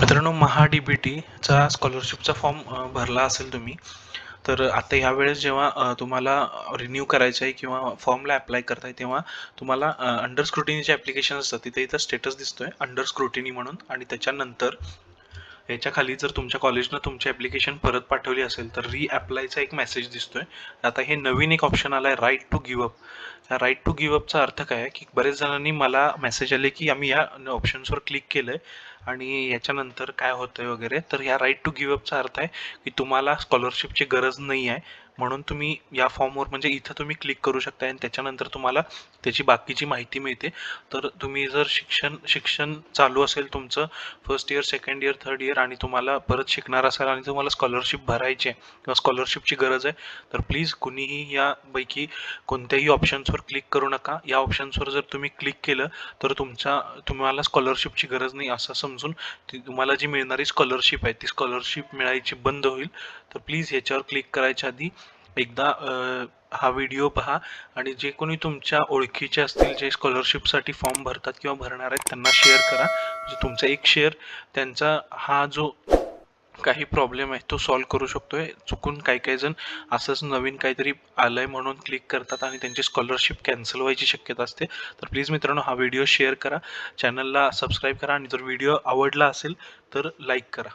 मित्रांनो महा डी बी टीचा स्कॉलरशिपचा फॉर्म भरला असेल तुम्ही तर आता ह्यावेळेस जेव्हा तुम्हाला रिन्यू करायचं आहे किंवा फॉर्मला अप्लाय करताय तेव्हा तुम्हाला अंडर स्क्रुटिनीचे ॲप्लिकेशन असतात तिथे इथं स्टेटस दिसतोय अंडर स्क्रुटिनी म्हणून आणि त्याच्यानंतर याच्या खाली जर तुमच्या कॉलेजनं तुमची ॲप्लिकेशन परत पाठवली असेल तर रीअप्लायचा एक मेसेज दिसतोय. आता हे नवीन एक ऑप्शन आला आहे right to give up right to give अपचा अर्थ काय आहे? की बरेच जणांनी मला मेसेज आले की आम्ही या ऑप्शन्सवर क्लिक केलं आहे आणि याच्यानंतर काय होतंय वगैरे. तर ह्या राईट टू गिव्ह अपचा अर्थ आहे की तुम्हाला स्कॉलरशिपची गरज नाही आहे म्हणून तुम्ही या फॉर्मवर म्हणजे इथं तुम्ही क्लिक करू शकता आणि त्याच्यानंतर तुम्हाला त्याची बाकीची माहिती मिळते. तर तुम्ही जर शिक्षण शिक्षण चालू असेल तुमचं first year second year third year आणि तुम्हाला परत शिकणार असाल आणि तुम्हाला स्कॉलरशिप भरायची आहे किंवा स्कॉलरशिपची गरज आहे तर प्लीज कुणीही यापैकी कोणत्याही ऑप्शन्सवर क्लिक करू नका. या ऑप्शन्सवर जर तुम्ही क्लिक केलं तर तुमच्या तुम्हाला स्कॉलरशिपची गरज नाही असं समजून ती तुम्हाला जी मिळणारी स्कॉलरशिप आहे ती स्कॉलरशिप मिळायची बंद होईल. तर प्लीज ह्याच्यावर क्लिक करायच्या आधी एकदा हा व्हिडिओ पहा आणि जे कोणी तुमच्या ओळखीचे असतील जे स्कॉलरशिपसाठी फॉर्म भरतात किंवा भरणार आहेत त्यांना शेअर करा. म्हणजे तुमचा एक शेअर त्यांचा हा जो काही प्रॉब्लेम आहे तो सॉल्व करू शकतोय. चुकून काही काही जण असंच नवीन काहीतरी आलंय म्हणून क्लिक करतात आणि त्यांची स्कॉलरशिप कॅन्सल व्हायची शक्यता असते. तर प्लीज मित्रांनो हा व्हिडिओ शेअर करा. चॅनलला सबस्क्राईब करा आणि जर व्हिडिओ आवडला असेल तर लाईक करा.